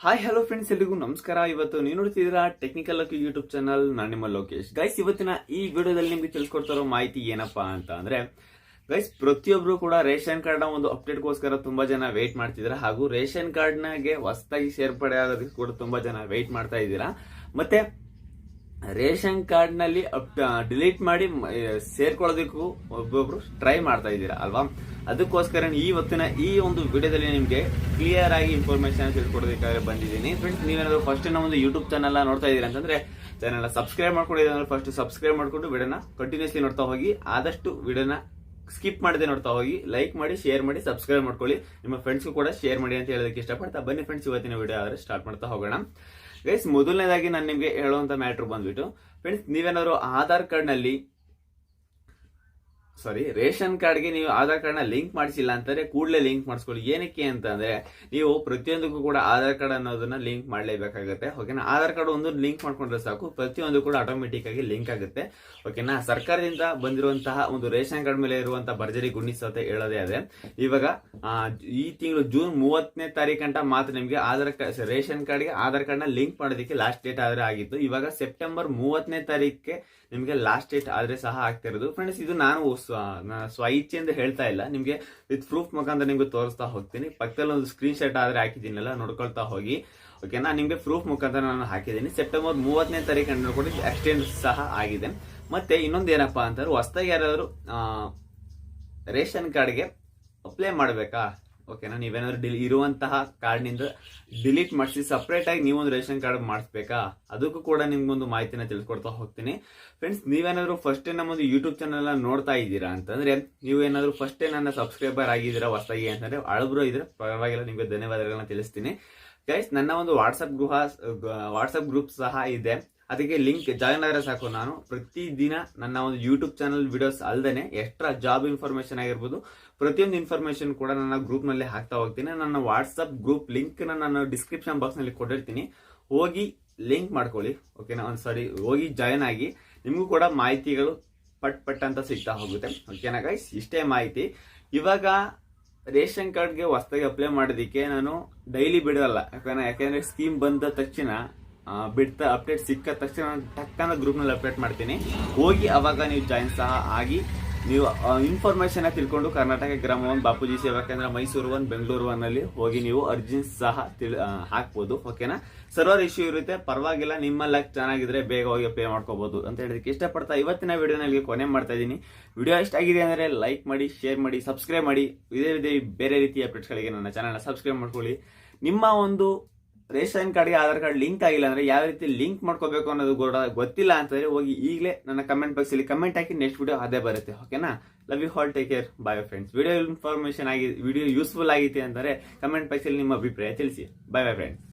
Hi hello friends ಎಲ್ರಿಗೂ ನಮಸ್ಕಾರ. ಇವತ್ತು ನೀವು ನೋಡ್ತಿದ್ದೀರಾ ಟೆಕ್ನಿಕಲ್ ಯೂಟ್ಯೂಬ್ ಚಾನಲ್ ನಾನು ನಿಮ್ಮ ಲೋಕೇಶ್. ಗೈಸ್ ಇವತ್ತಿನ ಈ ವಿಡಿಯೋದಲ್ಲಿ ನಿಮ್ಗೆ ತಿಳ್ಸ್ಕೊಡ್ತಾ ಇರೋ ಮಾಹಿತಿ ಏನಪ್ಪಾ ಅಂತ ಅಂದ್ರೆ ಗೈಸ್ ಪ್ರತಿಯೊಬ್ರು ಕೂಡ ರೇಷನ್ ಕಾರ್ಡ್ನ ಒಂದು ಅಪ್ಡೇಟ್ಗೋಸ್ಕರ ತುಂಬಾ ಜನ ವೇಟ್ ಮಾಡ್ತಿದ್ದೀರಾ ಹಾಗೂ ರೇಷನ್ ಕಾರ್ಡ್ನಾಗೆ ಹೊಸದಾಗಿ ಸೇರ್ಪಡೆ ಆಗೋದಕ್ಕೆ ಕೂಡ ತುಂಬಾ ಜನ ವೇಟ್ ಮಾಡ್ತಾ ಇದ್ದೀರಾ. ಮತ್ತೆ ರೇಷನ್ ಕಾರ್ಡ್ನಲ್ಲಿ ಡಿಲೀಟ್ ಮಾಡಿ ಸೇರ್ಕೊಳ್ಳೋದಕ್ಕೂ ಒಬ್ಬೊಬ್ರು ಟ್ರೈ ಮಾಡ್ತಾ ಇದ್ದೀರಾ, ಅಲ್ವಾ? ಅದಕ್ಕೋಸ್ಕರ ಇವತ್ತಿನ ಈ ಒಂದು ವಿಡಿಯೋದಲ್ಲಿ ನಿಮಗೆ ಕ್ಲಿಯರ್ ಆಗಿ ಇನ್ಫಾರ್ಮೇಶನ್ ತಿಳ್ಕೊಡೋದಕ್ಕಾಗಿ ಬಂದಿದ್ದೀನಿ. ಫ್ರೆಂಡ್ಸ್ ನೀವೇನಾದ್ರು ಫಸ್ಟ್ ನಮ್ಮ ಒಂದು ಯೂಟ್ಯೂಬ್ ಚಾನಲ್ ನೋಡ್ತಾ ಇದ್ದೀರಾ ಅಂತಂದ್ರೆ ಚಾನಲ್ ಸಬ್ಸ್ಕ್ರೈಬ್ ಮಾಡ್ಕೊಂಡಿದ್ರೆ ಫಸ್ಟ್ ಸಬ್ಸ್ಕ್ರೈಬ್ ಮಾಡ್ಕೊಂಡು ವಿಡಿಯೋನ ಕಂಟಿನ್ಯೂಸ್ಲಿ ನೋಡ್ತಾ ಹೋಗಿ. ಆದಷ್ಟು ವಿಡಿಯೋನ ಸ್ಕಿಪ್ ಮಾಡದೆ ನೋಡ್ತಾ ಹೋಗಿ. ಲೈಕ್ ಮಾಡಿ ಶೇರ್ ಮಾಡಿ ಸಬ್ಸ್ಕ್ರೈಬ್ ಮಾಡ್ಕೊಳ್ಳಿ. ನಿಮ್ಮ ಫ್ರೆಂಡ್ಸ್ಗೂ ಕೂಡ ಶೇರ್ ಮಾಡಿ ಅಂತ ಹೇಳೋದಕ್ಕೆ ಇಷ್ಟಪಡ್ತಾ ಬನ್ನಿ ಫ್ರೆಂಡ್ಸ್ ಇವತ್ತಿನ ವಿಡಿಯೋ ಆದ್ರೆ ಸ್ಟಾರ್ಟ್ ಮಾಡ್ತಾ ಹೋಗೋಣ. ಗೈಸ್ ಮೊದಲನೇದಾಗಿ ನಾನು ನಿಮಗೆ ಹೇಳುವಂತ ಮ್ಯಾಟ್ರ್ ಬಂದ್ಬಿಟ್ಟು ಫ್ರೆಂಡ್ಸ್ ನೀವೇನಾದ್ರು ಆಧಾರ್ ಕಾರ್ಡ್ನಲ್ಲಿ ಸಾರಿ ರೇಷನ್ ಕಾರ್ಡ್ಗೆ ನೀವು ಆಧಾರ್ ಕಾರ್ಡ್ನ ಲಿಂಕ್ ಮಾಡಿಸಿಲ್ಲ ಅಂತಂದ್ರೆ ಕೂಡಲೇ ಲಿಂಕ್ ಮಾಡಿಸ್ಕೊಳ್ಳಿ. ಏನಕ್ಕೆ ಅಂತಂದ್ರೆ ನೀವು ಪ್ರತಿಯೊಂದಕ್ಕೂ ಕೂಡ ಆಧಾರ್ ಕಾರ್ಡ್ ಅನ್ನೋದನ್ನ ಲಿಂಕ್ ಮಾಡಲೇಬೇಕಾಗುತ್ತೆ. ಓಕೆನಾ? ಆಧಾರ್ ಕಾರ್ಡ್ ಒಂದು ಲಿಂಕ್ ಮಾಡ್ಕೊಂಡ್ರೆ ಸಾಕು. ಪ್ರತಿಯೊಂದು ಕೂಡ ಆಟೋಮೆಟಿಕ್ ಆಗಿ ಲಿಂಕ್ ಆಗುತ್ತೆ. ಓಕೆನಾ? ಸರ್ಕಾರದಿಂದ ಬಂದಿರುವಂತಹ ಒಂದು ರೇಷನ್ ಕಾರ್ಡ್ ಮೇಲೆ ಇರುವಂತಹ ಭರ್ಜರಿ ಗುಣಿಸುತ್ತೆ ಅಂತ ಹೇಳೋದೇ ಅದೇ ಇವಾಗ ಈ ತಿಂಗಳು ಜೂನ್ ಮೂವತ್ತನೇ ತಾರೀಕಂಟ ಮಾತ್ರ ನಿಮಗೆ ಆಧಾರ್ ಕಾರ್ಡ್ ರೇಷನ್ ಕಾರ್ಡ್ಗೆ ಆಧಾರ್ ಕಾರ್ಡ್ನ ಲಿಂಕ್ ಮಾಡೋದಕ್ಕೆ ಲಾಸ್ಟ್ ಡೇಟ್ ಆದರೆ ಆಗಿತ್ತು. ಇವಾಗ ಸೆಪ್ಟೆಂಬರ್ ಮೂವತ್ತನೇ ತಾರೀಕಿಗೆ ನಿಮಗೆ ಲಾಸ್ಟ್ ಡೇಟ್ ಆದರೆ ಸಹ ಆಗ್ತಿರೋದು ಫ್ರೆಂಡ್ಸ್ ಇದು ನಾನು ಸ್ವ ನಾನು ಇಚ್ಛೆಯಿಂದ ಹೇಳ್ತಾ ಇಲ್ಲ. ನಿಮಗೆ ವಿತ್ ಪ್ರೂಫ್ ಮುಖಾಂತರ ನಿಮಗೆ ತೋರಿಸ್ತಾ ಹೋಗ್ತೀನಿ. ಪಕ್ಕದಲ್ಲಿ ಒಂದು ಸ್ಕ್ರೀನ್ ಶಾಟ್ ಆದ್ರೆ ಹಾಕಿದ್ದೀನಲ್ಲ, ನೋಡ್ಕೊಳ್ತಾ ಹೋಗಿ. ಓಕೆನಾ ನಿಮಗೆ ಪ್ರೂಫ್ ಮುಖಾಂತರ ನಾನು ಹಾಕಿದ್ದೀನಿ. ಸೆಪ್ಟೆಂಬರ್ ಮೂವತ್ತನೇ ತಾರೀಕು ನೋಡ್ಕೊಂಡು ಎಕ್ಸ್ಟೆಂಡ್ ಸಹ ಆಗಿದೆ. ಮತ್ತೆ ಇನ್ನೊಂದು ಏನಪ್ಪ ಅಂತಂದ್ರೆ, ಹೊಸದಾಗಿ ಯಾರಾದರೂ ರೇಷನ್ ಕಾರ್ಡ್ಗೆ ಅಪ್ಲೈ ಮಾಡಬೇಕಾ? ಓಕೆನಾ ನೀವೇನಾದ್ರು ಡಿಲಿ ಇರುವಂತಹ ಕಾರ್ಡ್ನಿಂದ ಡಿಲೀಟ್ ಮಾಡಿಸಿ ಸಪ್ರೇಟ್ ಆಗಿ ನೀವೊಂದು ರೇಷನ್ ಕಾರ್ಡ್ ಮಾಡಿಸ್ಬೇಕಾ? ಅದಕ್ಕೂ ಕೂಡ ನಿಮ್ಗೊಂದು ಮಾಹಿತಿನ ತಿಳ್ಕೊಡ್ತಾ ಹೋಗ್ತೀನಿ. ಫ್ರೆಂಡ್ಸ್ ನೀವೇನಾದ್ರು ಫಸ್ಟ್ ನಮ್ಮೊಂದು ಯೂಟ್ಯೂಬ್ ಚಾನಲ್ ನೋಡ್ತಾ ಇದ್ದೀರಾ ಅಂತಂದ್ರೆ ನೀವೇನಾದರೂ ಫಸ್ಟ್ ನನ್ನ ಸಬ್ಸ್ಕ್ರೈಬರ್ ಆಗಿದ್ದೀರಾ ಹೊಸದಾಗಿ ಅಂತಂದ್ರೆ, ಅಳಬ್ರು ಇದ್ರೆ ಪರವಾಗಿಲ್ಲ, ನಿಮಗೆ ಧನ್ಯವಾದಗಳನ್ನ ತಿಳಿಸ್ತೀನಿ. ಗೈಸ್ ನನ್ನ ಒಂದು ವಾಟ್ಸಪ್ ಗೃಹ ವಾಟ್ಸಪ್ ಗ್ರೂಪ್ ಸಹ ಇದೆ. ಅದಕ್ಕೆ ಲಿಂಕ್ ಜಾಯಿನ್ ಆದರೆ ಸಾಕು ನಾನು. ಪ್ರತಿದಿನ ನನ್ನ ಒಂದು ಯೂಟ್ಯೂಬ್ ಚಾನಲ್ ವಿಡಿಯೋಸ್ ಅಲ್ಲದೆ ಎಕ್ಸ್ಟ್ರಾ ಜಾಬ್ ಇನ್ಫಾರ್ಮೇಶನ್ ಆಗಿರ್ಬೋದು. ಪ್ರತಿಯೊಂದು ಇನ್ಫಾರ್ಮೇಶನ್ ಕೂಡ ನನ್ನ ಗ್ರೂಪ್ನಲ್ಲಿ ಹಾಕ್ತಾ ಹೋಗ್ತೀನಿ. ನನ್ನ ವಾಟ್ಸಪ್ ಗ್ರೂಪ್ ಲಿಂಕ್ ನಾನು ಡಿಸ್ಕ್ರಿಪ್ಷನ್ ಬಾಕ್ಸ್ನಲ್ಲಿ ಕೊಟ್ಟಿರ್ತೀನಿ. ಹೋಗಿ ಲಿಂಕ್ ಮಾಡ್ಕೊಳ್ಳಿ. ಓಕೆನಾ ಒಂದು ಸಾರಿ ಹೋಗಿ ಜಾಯಿನ್ ಆಗಿ ನಿಮಗೂ ಕೂಡ ಮಾಹಿತಿಗಳು ಪಟ್ ಪಟ್ ಅಂತ ಸಿಗ್ತಾ ಹೋಗುತ್ತೆ. ಓಕೆನಾ ಗೈಸ್ ಇಷ್ಟೇ ಮಾಹಿತಿ. ಇವಾಗ ರೇಷನ್ ಕಾರ್ಡ್ಗೆ ಹೊಸದಾಗಿ ಅಪ್ಲೈ ಮಾಡೋದಕ್ಕೆ ನಾನು ಡೈಲಿ ಬಿಡೋಲ್ಲ. ಯಾಕಂದ್ರೆ ಯಾಕಂದ್ರೆ ಸ್ಕೀಮ್ ಬಂದ ತಕ್ಷಣ ಬಿಡ್ತಾ ಅಪ್ಡೇಟ್ ಸಿಕ್ಕ ತಕ್ಷಣ ಟಕ್ಕನ ಗ್ರೂಪ್ನಲ್ಲಿ ಅಪ್ಡೇಟ್ ಮಾಡ್ತೀನಿ. ಹೋಗಿ ಅವಾಗ ನೀವು ಜಾಯಿನ್ ಸಹ ಆಗಿ, ನೀವು ಇನ್ಫಾರ್ಮೇಶನ್ ತಿಳ್ಕೊಂಡು ಕರ್ನಾಟಕ ಗ್ರಾಮ ಒನ್ ಬಾಪೂಜಿ ಸೇವಾ ಕೇಂದ್ರ ಮೈಸೂರು ಒನ್, ಬೆಂಗಳೂರು ಒನ್ ಅಲ್ಲಿ ಹೋಗಿ ನೀವು ಅರ್ಜಿ ಸಹ ತಿಳಿ ಹಾಕ್ಬೋದು ಓಕೆನಾ ಸರ್ವರ್ ಇಶ್ಯೂ ಇರುತ್ತೆ, ಪರವಾಗಿಲ್ಲ, ನಿಮ್ಮ ಲಕ್ ಚೆನ್ನಾಗಿದ್ರೆ ಬೇಗ ಹೋಗಿ ಪೇ ಮಾಡ್ಕೋಬಹುದು ಅಂತ ಹೇಳೋದಕ್ಕೆ ಇಷ್ಟಪಡ್ತಾ ಇವತ್ತಿನ ವಿಡಿಯೋನಲ್ಲಿ ಕೊನೆ ಮಾಡ್ತಾ ಇದ್ದೀನಿ. ವಿಡಿಯೋ ಇಷ್ಟ ಆಗಿದೆ ಅಂದ್ರೆ ಲೈಕ್ ಮಾಡಿ ಶೇರ್ ಮಾಡಿ ಸಬ್ಸ್ಕ್ರೈಬ್ ಮಾಡಿ. ಇದೇ ರೀತಿ ಬೇರೆ ರೀತಿಯ ಅಪ್ಡೇಟ್ಸ್ಗಳಿಗೆ ನನ್ನ ಚಾನಲ್ನ ಸಬ್ಸ್ಕ್ರೈಬ್ ಮಾಡ್ಕೊಳ್ಳಿ. ನಿಮ್ಮ ಒಂದು ರೇಷನ್ ಕಾರ್ಡ್ಗೆ ಆಧಾರ್ ಕಾರ್ಡ್ ಲಿಂಕ್ ಆಗಿಲ್ಲ ಅಂದ್ರೆ ಯಾವ ರೀತಿ ಲಿಂಕ್ ಮಾಡ್ಕೋಬೇಕು ಅನ್ನೋದು ಕೂಡ ಗೊತ್ತಿಲ್ಲ ಅಂತಂದ್ರೆ ಹೋಗಿ ಈಗಲೇ ನನ್ನ ಕಮೆಂಟ್ ಬಾಕ್ಸ್ ಅಲ್ಲಿ ಕಮೆಂಟ್ ಹಾಕಿ ನೆಕ್ಸ್ಟ್ ವಿಡಿಯೋ ಅದೇ ಬರುತ್ತೆ ಓಕೆನಾ love you all take care bye friends video information ಆಗಿ ವಿಡಿಯೋ ಯೂಸ್ಫುಲ್ ಆಗಿದೆ ಅಂದರೆ ಕಮೆಂಟ್ ಬಾಕ್ಸ್ ಅಲ್ಲಿ ನಿಮ್ಮ ಅಭಿಪ್ರಾಯ ತಿಳಿಸಿ. ಬಾಯ್ ಬಾಯ್ ಫ್ರೆಂಡ್ಸ್